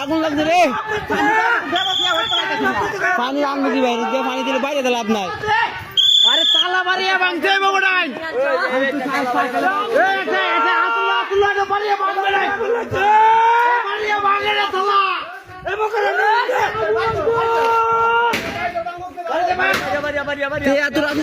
আগুন লাগছে রে। পানি আনব কি বাইরে? দিয়ে পানি দিলে বাইরে লাভ নাই। আরে তালা মারিয়া ভাঙছে বগড়াই এত রাতে